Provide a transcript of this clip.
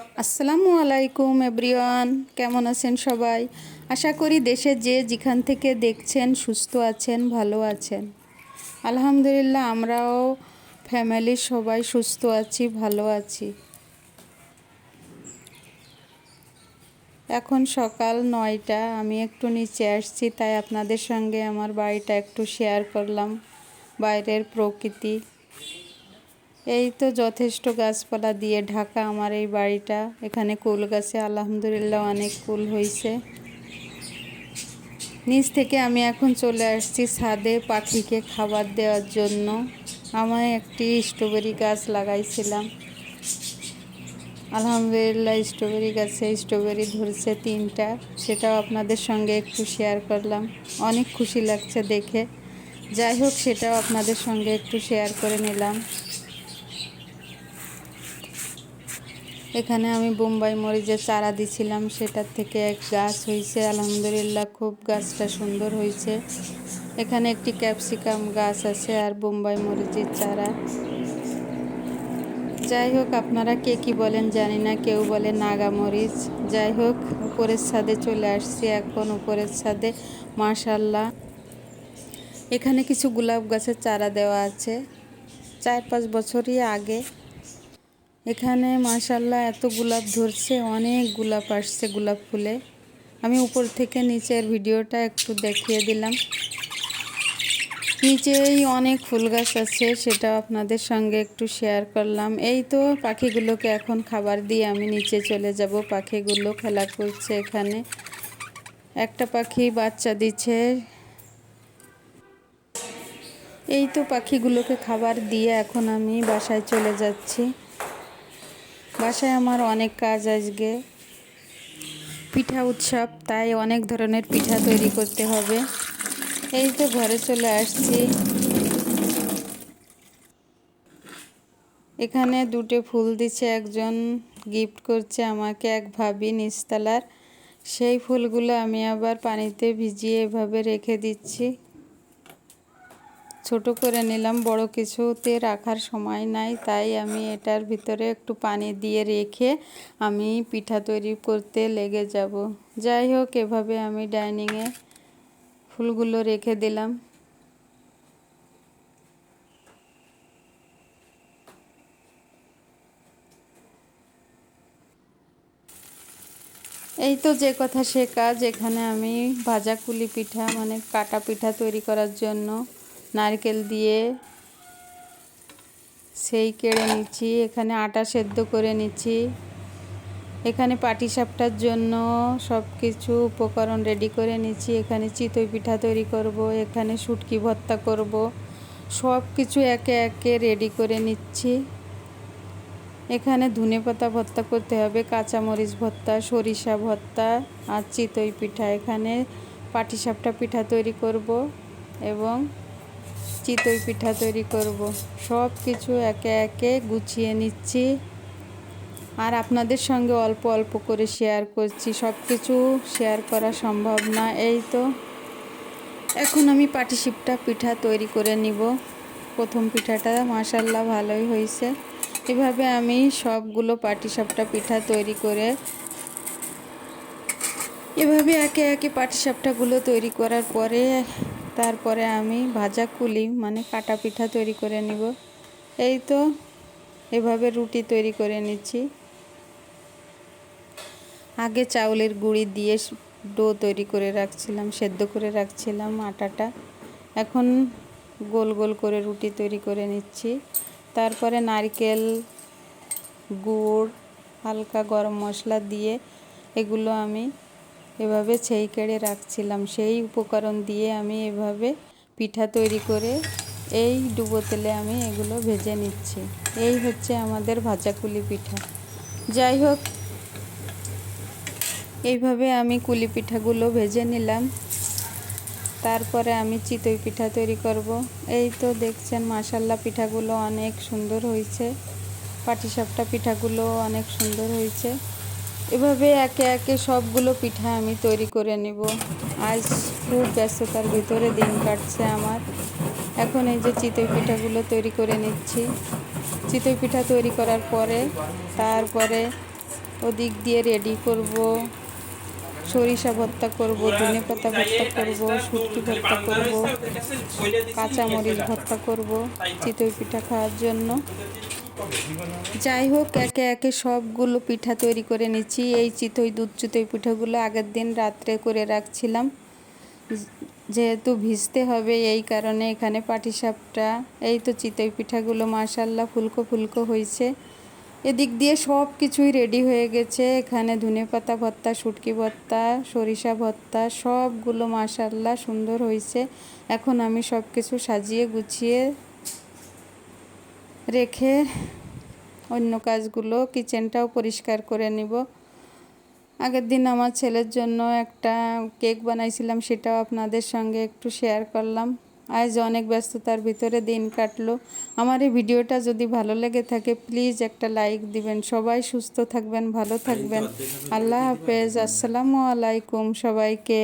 আসসালামু আলাইকুম, এভরিওয়ান। কেমন আছেন সবাই? আশা করি দেশে যে যেখান থেকে দেখছেন, সুস্থ আছেন, ভালো আছেন। আলহামদুলিল্লাহ, আমরাও ফ্যামিলির সবাই সুস্থ আছি, ভালো আছি। এখন সকাল নয়টা, আমি একটু নিচে আসছি, তাই আপনাদের সঙ্গে আমার বাড়িটা একটু শেয়ার করলাম, বাইরের প্রকৃতি। এই তো যথেষ্ট গাছপালা দিয়ে ঢাকা আমার এই বাড়িটা। এখানে কুল গাছে আলহামদুলিল্লাহ অনেক কুল হয়েছে নিচ থেকে আমি এখন চলে আসছি ছাদে পাখিকে খাবার দেওয়ার জন্য। আমার একটি স্ট্রবেরি গাছ লাগাইছিলাম। আলহামদুলিল্লাহ স্ট্রবেরি গাছে স্ট্রবেরি ধরছে তিনটা, সেটাও আপনাদের সঙ্গে একটু শেয়ার করলাম। অনেক খুশি লাগছে দেখে। যাই হোক, সেটাও আপনাদের সঙ্গে একটু শেয়ার করে নিলাম। এখানে আমি বোম্বাই মরিচের চারা দিছিলাম, সেটার থেকে এক গাছ হয়েছে আলহামদুলিল্লাহ খুব গাছটা সুন্দর হয়েছে এখানে একটি ক্যাপসিকাম গাছ আছে আর বোম্বাই মরিচের চারা। যাই হোক, আপনারা কে কি বলেন জানি না, কেউ বলে নাগা মরিচ। যাই হোক, উপরের ছাদে চলে আসছি এখন, উপরের ছাদে মার্শাল্লাহ এখানে কিছু গোলাপ গাছের চারা দেওয়া আছে। চার পাঁচ বছরই আগে এখানে মাশাল্লাহ এত গোলাপ ধরছে, অনেক গোলাপ আসছে গোলাপ ফুলে। আমি উপর থেকে নিচের ভিডিওটা একটু দেখিয়ে দিলাম। নিচেই অনেক ফুল গাছ আছে, সেটা আপনাদের সঙ্গে একটু শেয়ার করলাম। এই তো পাখিগুলোকে এখন খাবার দিয়ে আমি নিচে চলে যাব। পাখিগুলো খেলা করছে এখানে। একটা পাখি বাচ্চা দিচ্ছে। এই তো পাখিগুলোকে খাবার দিয়ে এখন আমি বাসায় চলে যাচ্ছি। বাসায় আমার অনেক কাজ আজকে। পিঠা উৎসব, তাই অনেক ধরনের পিঠা তৈরি করতে হবে। এই তো ঘরে চলে আসছি। এখানে দুটো ফুল দিচ্ছে, একজন গিফট করছে আমাকে, এক ভাবি নিচতলার। সেই ফুলগুলো আমি আবার পানিতে ভিজিয়ে এভাবে রেখে দিচ্ছি। ছোট করে নিলাম, বড় কিছুতে রাখার সময় নাই। তাই আমি এটার ভিতরে একটু পানি দিয়ে রেখে আমি পিঠা তৈরি করতে লেগে যাব। যাই হোক, এভাবে আমি ডাইনিংয়ে ফুলগুলো রেখে দিলাম। এই তো যে কথা সে কাজ, এখানে আমি ভাজা কুলি পিঠা মানে কাটা পিঠা তৈরি করার জন্য নারকেল দিয়ে সেই কেড়ে নিচ্ছি। এখানে আটা সেদ্ধ করে নিচ্ছি। এখানে পাটিসাপটার জন্য সব কিছু উপকরণ রেডি করে নিচ্ছি। এখানে চিতই পিঠা তৈরি করব, এখানে শুটকি ভর্তা করব। সব কিছু একে একে রেডি করে নিচ্ছি। এখানে ধনে পাতা ভর্তা করতে হবে, কাঁচামরিচ ভর্তা, সরিষা ভর্তা আর চিতই পিঠা। এখানে পাটিসাপটা পিঠা তৈরি করব এবং চিতই পিঠা তৈরি করব। সব কিছু একে একে গুছিয়ে নিচ্ছি। আর আপনাদের সঙ্গে অল্প অল্প করে শেয়ার করছি। সব কিছু শেয়ার করা সম্ভব না, এই তো। এখন আমি পাটিসিপটা পিঠা তৈরি করে নিব। প্রথম পিঠাটা মাসাল্লাহ ভালোই হয়েছে। এভাবে আমি সবগুলো পাটিসাপটা পিঠা তৈরি করে, এভাবে একে একে পাটিসাপটাগুলো তৈরি করার পরে তারপরে আমি ভাজা কুলি মানে কাটা পিঠা তৈরি করে নিব। এই তো, এভাবে রুটি তৈরি করে নিচ্ছি। আগে চাউলের গুঁড়ি দিয়ে ডো তৈরি করে রাখছিলাম, সেদ্ধ করে রাখছিলাম আটাটা। এখন গোল গোল করে রুটি তৈরি করে নিচ্ছি। তারপরে নারকেল গুড়, হালকা গরম মশলা দিয়ে এগুলো আমি এভাবে ছেই কেড়ে রাখছিলাম। সেই উপকরণ দিয়ে আমি এভাবে পিঠা তৈরি করে এই ডুবো তেলে আমি এগুলো ভেজে নিচ্ছি। এই হচ্ছে আমাদের ভাজা কুলি পিঠা। যাই হোক, এইভাবে আমি কুলি পিঠাগুলো ভেজে নিলাম। তারপরে আমি চিতই পিঠা তৈরি করব। এই তো দেখছেন মাসাল্লা পিঠাগুলো অনেক সুন্দর হয়েছে। পাটিসাপটা পিঠাগুলো অনেক সুন্দর হয়েছে। এভাবে একে একে সবগুলো পিঠা আমি তৈরি করে নিব। আজ খুব ব্যস্ততার ভিতরে দিন কাটছে আমার। এখন এই যে চিতই পিঠাগুলো তৈরি করে নিচ্ছি। চিতই পিঠা তৈরি করার পরে, তারপরে ওদিক দিয়ে রেডি করব, সরিষা ভর্তা করব, ধনে পাতা ভর্তা করব, শুটকি ভর্তা করব, কাঁচামরিচ ভর্তা করব চিতই পিঠা খাওয়ার জন্য। যাই হোক, একে একে সবগুলো পিঠা তৈরি করে নিচ্ছি। এই চিতই, দুধ চিতই পিঠাগুলো আগের দিন রাত্রে করে রাখছিলাম। যেহেতু ভিজতে হবে, এই কারণে এখানে পাটিসাপটা, এই তো চিতই পিঠাগুলো মাশাল্লাহ ফুলকো ফুলকো হয়েছে। এদিক দিয়ে সব কিছুই রেডি হয়ে গেছে। এখানে ধনে পাতা ভর্তা, শুটকি ভর্তা, সরিষা ভর্তা, সবগুলো মাশাল্লাহ সুন্দর হয়েছে। এখন আমি সব কিছু সাজিয়ে গুছিয়ে রেখে অন্য কাজগুলো কিচেনটাও পরিষ্কার করে নিব। আগের দিন আমার ছেলের জন্য একটা কেক বানাইছিলাম সেটাও আপনাদের সঙ্গে একটু শেয়ার করলাম। আজ অনেক ব্যস্ততার ভিতরে দিন কাটলো। আমার এই ভিডিওটা যদি ভালো লেগে থাকে প্লিজ একটা লাইক দিবেন। সবাই সুস্থ থাকবেন ভালো থাকবেন। আল্লাহ হাফেজ। আসসালামু আলাইকুম সবাইকে।